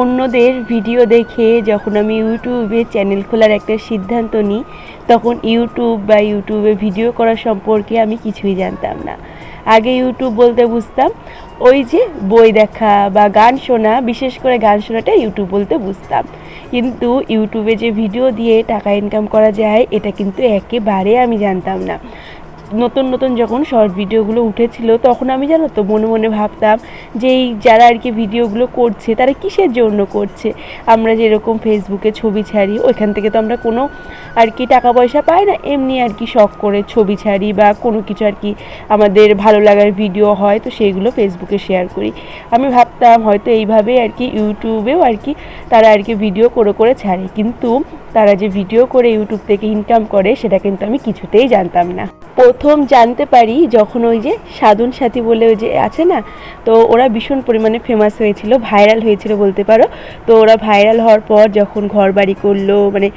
অন্যদের ভিডিও দেখে যখন আমি ইউটিউবে চ্যানেল খোলার একটা সিদ্ধান্ত নিই, তখন ইউটিউব বা ইউটিউবে ভিডিও করা সম্পর্কে আমি কিছুই জানতাম না। আগে ইউটিউব বলতে বুঝতাম, ওই যে বই দেখা বা গান শোনা, বিশেষ করে গান শোনাটা ইউটিউব বলতে বুঝতাম। কিন্তু ইউটিউবে যে ভিডিও দিয়ে টাকা ইনকাম করা যায়, এটা কিন্তু একেবারে আমি জানতাম না। নতুন নতুন যখন শর্ট ভিডিওগুলো উঠেছিল, তখন আমি জানো তো মনে মনে ভাবতাম যে এই যারা আর কি ভিডিওগুলো করছে, তারা কিসের জন্য করছে? আমরা যেরকম ফেসবুকে ছবি ছাড়ি, ওইখান থেকে তো আমরা কোনো আর কি টাকা পয়সা পাই না, এমনি আর কি শখ করে ছবি ছাড়ি বা কোনো কিছু আর কি আমাদের ভালো লাগার ভিডিও হয়, তো সেইগুলো ফেসবুকে শেয়ার করি। আমি ভাবতাম হয়তো এইভাবে আর কি ইউটিউবেও আর কি তারা আর কি ভিডিও করে করে ছাড়ে, কিন্তু তারা যে ভিডিও করে ইউটিউব থেকে ইনকাম করে, সেটা কিন্তু আমি কিছুতেই জানতাম না। প্রথম জানতে পারি যখন ওই যে সাধন সাথী বলে ওই যে আছে না, তো ওরা ভীষণ পরিমাণে ফেমাস হয়েছিল ভাইরাল হয়েছিল বলতে পারো। তো ওরা ভাইরাল হওয়ার পর যখন ঘর বাড়ি করল মানে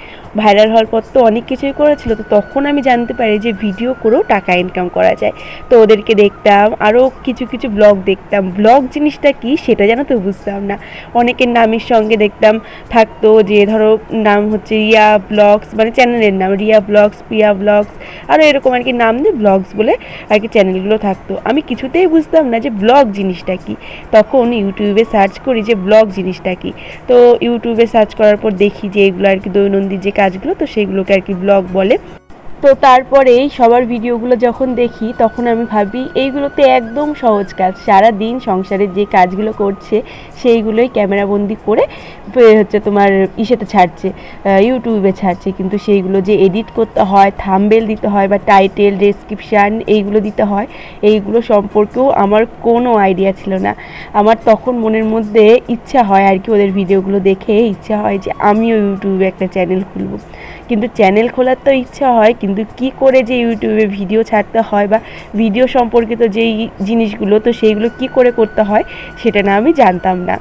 ভাইরাল হওয়ার পর তো অনেক কিছুই করেছিল, তো তখন আমি জানতে পারি যে ভিডিও করেও টাকা ইনকাম করা যায়। তো ওদেরকে দেখতাম আরও কিছু কিছু ব্লগ দেখতাম। ব্লগ জিনিসটা কি সেটা যেন তো বুঝতাম না। অনেকের নামের সঙ্গে দেখতাম, থাকতো যে ধরো নাম হচ্ছে রিয়া ব্লগস মানে চ্যানেলের নাম রিয়া ব্লগস প্রিয়া ব্লগস আরও এরকম আর কি নাম দিয়ে ব্লগস বলে আর কি চ্যানেলগুলো থাকতো। আমি কিছুতেই বুঝতাম না যে ব্লগ জিনিসটা কি। তখন ইউটিউবে সার্চ করি যে ব্লগ জিনিসটা কি। তো ইউটিউবে সার্চ করার পর দেখি যে এগুলো আর কি দৈনন্দিন যে কাজগুলো, তো সেগুলোকে আর কি ব্লগ বলে। তো তারপরে সবার ভিডিওগুলো যখন দেখি, তখন আমি ভাবি, এইগুলোতে একদম সহজ কাজ। সারা দিন সংসারের যে কাজগুলো করছে, সেইগুলোই ক্যামেরাবন্দি করে হচ্ছে তোমার ইসেতে ছাড়ছে ইউটিউবে ছাড়ছে। কিন্তু সেইগুলো যে এডিট করতে হয়, থাম্বেল দিতে হয় বা টাইটেল, ডেসক্রিপশান এইগুলো দিতে হয়, এইগুলো সম্পর্কেও আমার কোনো আইডিয়া ছিল না। আমার তখন মনের মধ্যে ইচ্ছা হয় আর কি ওদের ভিডিওগুলো দেখে, ইচ্ছা হয় যে আমিও ইউটিউবে একটা চ্যানেল খুলবো। কিন্তু চ্যানেল খোলার তো ইচ্ছা হয়, কিন্তু কি করে যে ইউটিউবে ভিডিও ছাড়তে হয় বা ভিডিও সম্পর্কিত যেই জিনিসগুলো, তো সেইগুলো কি করে করতে হয় সেটা না আমি জানতাম না।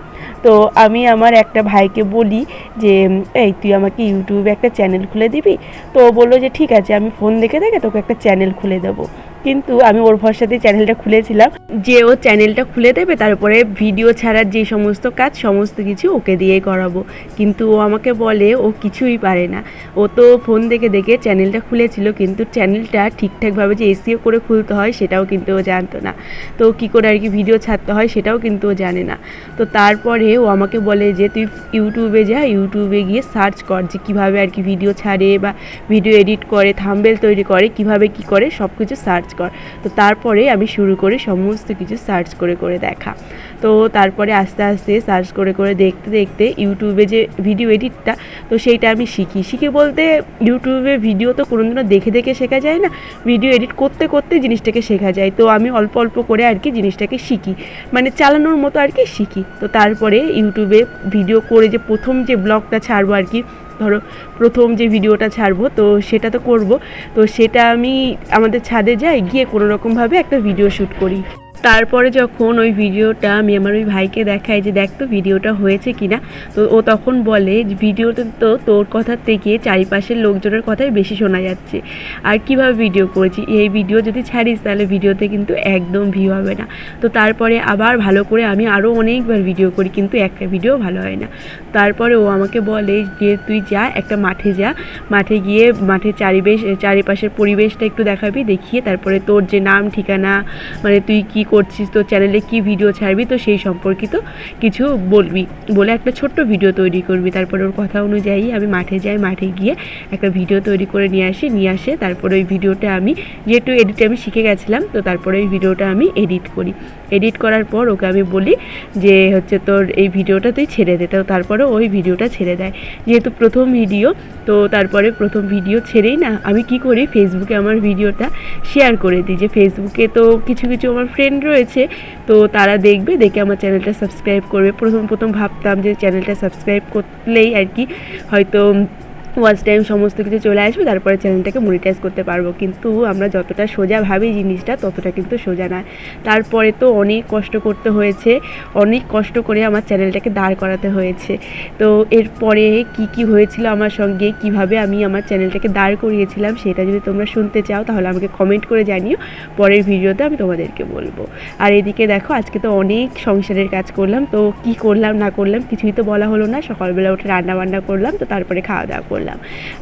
তো আমি আমার একটা ভাইকে বলি যে, এই, তুই আমাকে ইউটিউবে একটা চ্যানেল খুলে দিবি? তো বলল যে, ঠিক আছে, আমি ফোন দেখে দেখে তোকে একটা চ্যানেল খুলে দেবো। কিন্তু আমি ওর ভরসাতেই চ্যানেলটা খুলেছিলাম। যে ও চ্যানেলটা খুলে দেবে তারপরে ভিডিও ছাড়ার যে সমস্ত কাজ, সমস্ত কিছু ওকে দিয়েই করাবো। কিন্তু ও আমাকে বলে, ও কিছুই পারে না। ও তো ফোন দেখে দেখে চ্যানেলটা খুলেছিল, কিন্তু চ্যানেলটা ঠিকঠাকভাবে যে এসিও করে খুলতে হয়, সেটাও কিন্তু ও জানতো না। তো কী করে আর কি ভিডিও ছাড়তে হয়, সেটাও কিন্তু ও জানে না। তো তারপরে ও আমাকে বলে যে, তুই ইউটিউবে যা ইউটিউবে গিয়ে সার্চ কর যে কীভাবে আর কি ভিডিও ছাড়ে বা ভিডিও এডিট করে থাম্বেল তৈরি করে, কীভাবে কি করে সব কিছু সার্চ কর। তো তারপরে আমি শুরু করি সমস্ত কিছু সার্চ করে করে দেখা। তো তারপরে আস্তে আস্তে সার্চ করে করে দেখতে দেখতে ইউটিউবে যে ভিডিও এডিটটা তো সেইটা আমি শিখি। শিখি বলতে ইউটিউবে ভিডিও তো কোনোদিনও দেখে দেখে শেখা যায় না ভিডিও এডিট করতে করতে জিনিসটাকে শেখা যায়। তো আমি অল্প অল্প করে আর কি জিনিসটাকে শিখি। মানে চালানোর মতো আর কি শিখি। তো তারপরে ইউটিউবে ভিডিও করে যে প্রথম যে ব্লগটা ছাড়বো আর কি ধরো, প্রথম যে ভিডিওটা ছাড়বো, তো সেটা তো করব। তো সেটা আমি আমাদের ছাদে যাই, গিয়ে কোনো রকমভাবে একটা ভিডিও শ্যুট করি। তারপরে যখন ওই ভিডিওটা আমি আমার ওই ভাইকে দেখাই যে দেখ তো ভিডিওটা হয়েছে কিনা, তো ও তখন বলে ভিডিওতে তো তোর কথার থেকে চারিপাশের লোকজনের কথাই বেশি শোনা যাচ্ছে। আর কীভাবে ভিডিও করেছি? এই ভিডিও যদি ছাড়িস তাহলে ভিডিওতে কিন্তু একদম ভিউ হবে না। তো তারপরে আবার ভালো করে আমি আরও অনেকবার ভিডিও করি, কিন্তু একটা ভিডিও ভালো হয় না। তারপরে ও আমাকে বলে যে তুই যা, একটা মাঠে যা। মাঠে গিয়ে মাঠের চারিবেশ, চারিপাশের পরিবেশটা একটু দেখাবি, দেখিয়ে তারপরে তোর যে নাম, ঠিকানা মানে তুই কি করছিস, তোর চ্যানেলে কি ভিডিও ছাড়বি, তো সেই সম্পর্কিত কিছু বলবি। বলে একটা ছোট্ট ভিডিও তৈরি করবি। তারপরে ওর কথা অনুযায়ী আমি মাঠে যাই, মাঠে গিয়ে একটা ভিডিও তৈরি করে নিয়ে আসি, নিয়ে আসে। তারপরে ওই ভিডিওটা আমি, যেহেতু এডিট আমি শিখে গেছিলাম, তো তারপরে ওই ভিডিওটা আমি এডিট করি। এডিট করার পর ওকে আমি বলি যে, হচ্ছে তোর এই ভিডিওটা তুই ছেড়ে দে। তো তারপরে ওই ভিডিওটা ছেড়ে দেয়। যেহেতু প্রথম ভিডিও তো তারপরে প্রথম ভিডিও ছেড়েই না, আমি কি করি ফেসবুকে আমার ভিডিওটা শেয়ার করে দিই। যে ফেসবুকে তো কিছু কিছু আমার ফ্রেন্ড রয়েছে, তো তারা দেখবে, দেখে আমার চ্যানেলটা সাবস্ক্রাইব করবে। প্রথম প্রথম ভাবতাম যে চ্যানেলটা সাবস্ক্রাইব করলেই আর কি হয়তো ওয়াচ টাইম সমস্ত কিছু চলে আসবে, তারপরে চ্যানেলটাকে মনিটাইজ করতে পারব। কিন্তু আমরা যতটা সোজা ভাবি জিনিসটা, ততটা কিন্তু সোজা নয় তারপরে তো অনেক কষ্ট করতে হয়েছে, অনেক কষ্ট করে আমার চ্যানেলটাকে দাঁড় করাতে হয়েছে। তো এরপরে কি কি হয়েছিল আমার সঙ্গে, কীভাবে আমি আমার চ্যানেলটাকে দাঁড় করিয়েছিলাম, সেটা যদি তোমরা শুনতে চাও, তাহলে আমাকে কমেন্ট করে জানিও। পরের ভিডিওতে আমি তোমাদেরকে বলব। আর এদিকে দেখো, আজকে তো অনেক সংসারের কাজ করলাম। তো কি করলাম, না করলাম, কিছুই তো বলা হলো না। সকালবেলা উঠে রান্না বান্না করলাম, তো তারপরে খাওয়া দাওয়া করলাম।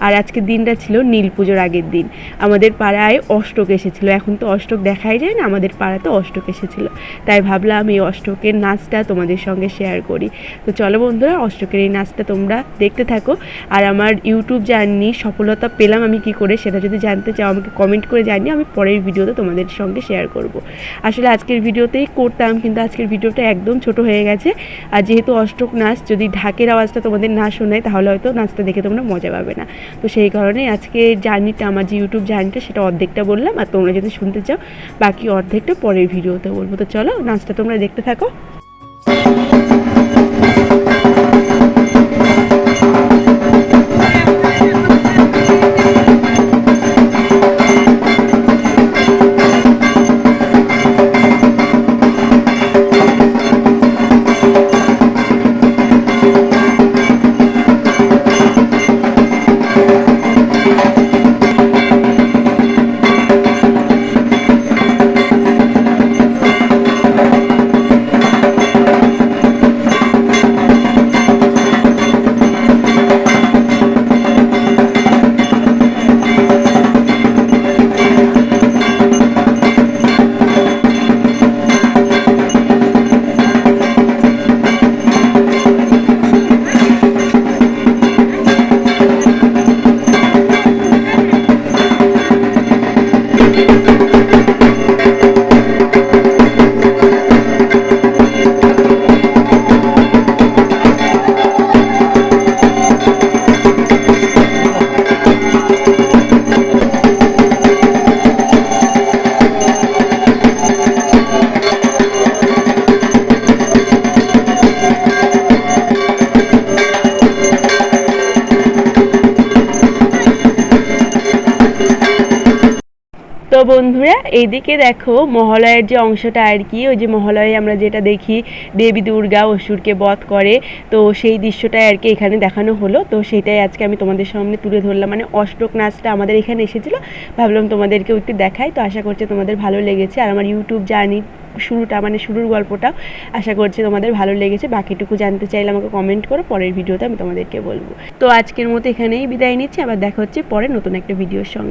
আর আজকের দিনটা ছিল নীল পুজোর আগের দিন। আমাদের পাড়ায় অষ্টক এসেছিল। এখন তো অষ্টক দেখাই যায় না, আমাদের পাড়াতে অষ্টক এসেছিল। তাই ভাবলাম এই অষ্টকের নাচটা তোমাদের সঙ্গে শেয়ার করি। তো চলো বন্ধুরা, অষ্টকের এই নাচটা তোমরা দেখতে থাকো। আর আমার ইউটিউব জার্নি সফলতা পেলাম আমি কি করে সেটা যদি জানতে চাও, আমাকে কমেন্ট করে জানিয়ে আমি পরের ভিডিওতে তোমাদের সঙ্গে শেয়ার করব। আসলে আজকের ভিডিওতেই করতাম, কিন্তু আজকের ভিডিওটা একদম ছোট হয়ে গেছে। আর যেহেতু অষ্টক নাচ, যদি ঢাকের আওয়াজটা তোমাদের না শোনায়, তাহলে হয়তো নাচটা দেখে তোমরা মজা পাবে না। তো সেই কারণে আজকে জার্নিটা আমার যে ইউটিউব জার্নিটা সেটা অর্ধেকটা বললাম, আর তোমরা যদি শুনতে চাও, বাকি অর্ধেকটা পরের ভিডিওতে বলব। তো চলো, নাচটা তোমরা দেখতে থাকো। বন্ধুরা, এইদিকে দেখো মহালয়ের যে অংশটা আর কি, ওই যে মহালয়ে আমরা যেটা দেখি, দেবী দুর্গা অসুরকে বধ করে, তো সেই দৃশ্যটাই আর কি এখানে দেখানো হলো। তো সেটাই আজকে আমি তোমাদের সামনে তুলে ধরলাম। মানে অষ্টক নাচটা আমাদের এখানে এসেছিল, ভাবলাম তোমাদেরকেও একটু দেখাই। তো আশা করছি তোমাদের ভালো লেগেছে। আর আমার ইউটিউব জার্নি শুরুটা মানে শুরুর গল্পটা আশা করছি তোমাদের ভালো লেগেছে। বাকিটুকু জানতে চাইলে আমাকে কমেন্ট করো, পরের ভিডিওতে আমি তোমাদেরকে বলব। তো আজকের মতো এখানেই বিদায় নিচ্ছি। আবার দেখা হচ্ছে পরে নতুন একটা ভিডিওর সঙ্গে।